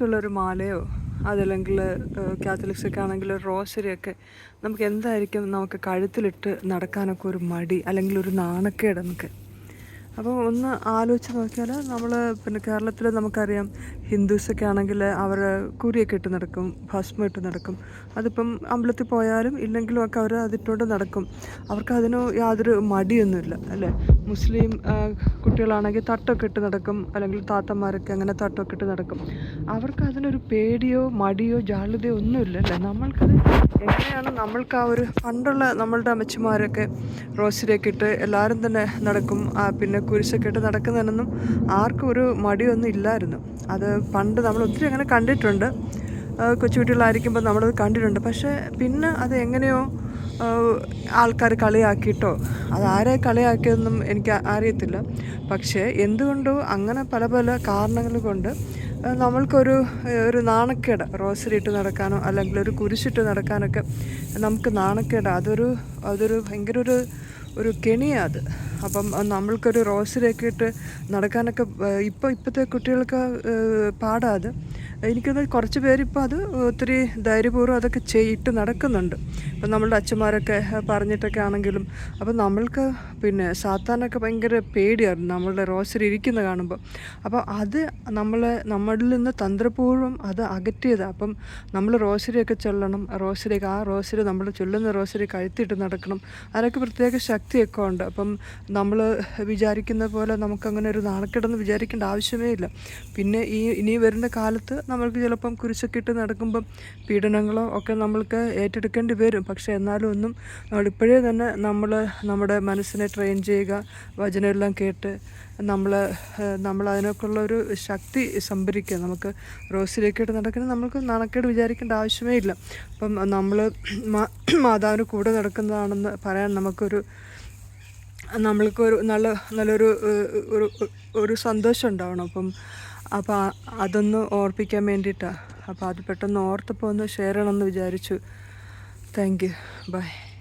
ഉള്ളൊരു മാലയോ അതല്ലെങ്കിൽ കാത്തലിക്സൊക്കെ ആണെങ്കിൽ ഒരു ഒക്കെ നമുക്ക് എന്തായിരിക്കും നമുക്ക് കഴുത്തിലിട്ട് നടക്കാനൊക്കെ ഒരു മടി അല്ലെങ്കിൽ ഒരു നാണക്കേട് നമുക്ക്? അപ്പോൾ ഒന്ന് ആലോചിച്ച് നോക്കിയാൽ നമ്മൾ പിന്നെ കേരളത്തിൽ നമുക്കറിയാം ഹിന്ദുസൊക്കെ ആണെങ്കിൽ അവർ കുരിയൊക്കെ ഇട്ട് നടക്കും ഭസ്മം ഇട്ട് നടക്കും. അതിപ്പം അമ്പലത്തിൽ പോയാലും ഇല്ലെങ്കിലും ഒക്കെ അവർ അതിട്ടുകൊണ്ട് നടക്കും. അവർക്ക് അതിന് യാതൊരു മടിയൊന്നുമില്ല അല്ലേ? മുസ്ലിം കുട്ടികളാണെങ്കിൽ തട്ടൊക്കെ ഇട്ട് നടക്കും. അല്ലെങ്കിൽ താത്തമാരൊക്കെ അങ്ങനെ തട്ടൊക്കെ ഇട്ട് നടക്കും. അവർക്ക് അതിനൊരു പേടിയോ മടിയോ ജാള്യതയോ ഒന്നുമില്ല അല്ലേ? നമ്മൾക്കത് എങ്ങനെയാണ് നമ്മൾക്ക് ആ ഒരു പണ്ടുള്ള നമ്മളുടെ അമ്മച്ചിമാരൊക്കെ റോസിലേക്ക് ഇട്ട് എല്ലാവരും തന്നെ നടക്കും. പിന്നെ കുരിശൊക്കെ ഇട്ട് നടക്കുന്നതിനൊന്നും ആർക്കും ഒരു മടിയൊന്നും ഇല്ലായിരുന്നു. അത് പണ്ട് നമ്മൾ ഒത്തിരി അങ്ങനെ കണ്ടിട്ടുണ്ട്. കൊച്ചുകുട്ടികളായിരിക്കുമ്പോൾ നമ്മളത് കണ്ടിട്ടുണ്ട്. പക്ഷേ പിന്നെ അത് എങ്ങനെയോ ആൾക്കാർ കളിയാക്കിയിട്ടോ? അതാരെ കളിയാക്കിയതെന്നും എനിക്ക് അറിയത്തില്ല. പക്ഷേ എന്തുകൊണ്ടോ അങ്ങനെ പല പല കാരണങ്ങൾ കൊണ്ട് നമ്മൾക്കൊരു ഒരു നാണക്കേട് റോസറി ഇട്ട് നടക്കാനോ അല്ലെങ്കിൽ ഒരു കുരിശിട്ട് നടക്കാനൊക്കെ നമുക്ക് നാണക്കേട്. അതൊരു അതൊരു ഭയങ്കര ഒരു ഒരു കെണിയാണ് അത്. അപ്പം നമ്മൾക്കൊരു റോസറിയൊക്കെ ഇട്ട് നടക്കാനൊക്കെ ഇപ്പോൾ ഇപ്പോഴത്തെ കുട്ടികൾക്ക് പാടാത് എനിക്കത് കുറച്ച് പേരിപ്പോൾ അത് ഒത്തിരി ധൈര്യപൂർവം അതൊക്കെ ചെയ്തിട്ട് നടക്കുന്നുണ്ട്. ഇപ്പം നമ്മളുടെ അച്ഛന്മാരൊക്കെ പറഞ്ഞിട്ടൊക്കെ ആണെങ്കിലും അപ്പം നമ്മൾക്ക് പിന്നെ സാത്താനൊക്കെ ഭയങ്കര പേടിയായിരുന്നു നമ്മളുടെ റോസറി ഇരിക്കുന്ന കാണുമ്പോൾ അപ്പോൾ അത് നമ്മളെ നമ്മളിൽ നിന്ന് തന്ത്രപൂർവം അത് അകറ്റിയത്. അപ്പം നമ്മൾ റോസരിയൊക്കെ ചൊല്ലണം റോസരിയൊക്കെ ആ റോസരി നമ്മൾ ചൊല്ലുന്ന റോസരി കഴുത്തിട്ട് നടക്കണം. അതിനൊക്കെ പ്രത്യേക ശക്തിയൊക്കെ ഉണ്ട്. അപ്പം നമ്മൾ വിചാരിക്കുന്ന പോലെ നമുക്കങ്ങനെ ഒരു നാണക്കെടെന്ന് വിചാരിക്കേണ്ട ആവശ്യമേ ഇല്ല. പിന്നെ ഈ ഇനി വരുന്ന കാലത്ത് നമ്മൾക്ക് ചിലപ്പം കുരിശൊക്കെ ഇട്ട് നടക്കുമ്പം പീഡനങ്ങളോ ഒക്കെ നമ്മൾക്ക് ഏറ്റെടുക്കേണ്ടി വരും. പക്ഷേ എന്നാലും ഒന്നും നമ്മളിപ്പോഴേ തന്നെ നമ്മൾ നമ്മുടെ മനസ്സിനെ ട്രെയിൻ ചെയ്യുക വചനമെല്ലാം കേട്ട് നമ്മൾ നമ്മൾ അതിനൊക്കെയുള്ള ഒരു ശക്തി സംഭരിക്കുക. നമുക്ക് റോസിലേക്ക് ഇട്ട് നടക്കുന്ന നമുക്ക് നാണക്കേട് വിചാരിക്കേണ്ട ആവശ്യമേ ഇല്ല. അപ്പം നമ്മൾ മാതാവിന് കൂടെ നടക്കുന്നതാണെന്ന് പറയാൻ നമുക്കൊരു നമ്മൾക്കൊരു നല്ല നല്ലൊരു ഒരു ഒരു സന്തോഷം ഉണ്ടാവണം. അപ്പം അപ്പോൾ അതൊന്ന് ഓർപ്പിക്കാൻ വേണ്ടിയിട്ടാണ് അപ്പോൾ അത് പെട്ടെന്ന് ഓർത്തപ്പോൾ ഒന്ന് ഷെയർ ചെയ്യണമെന്ന് വിചാരിച്ചു. Thank you. ബൈ.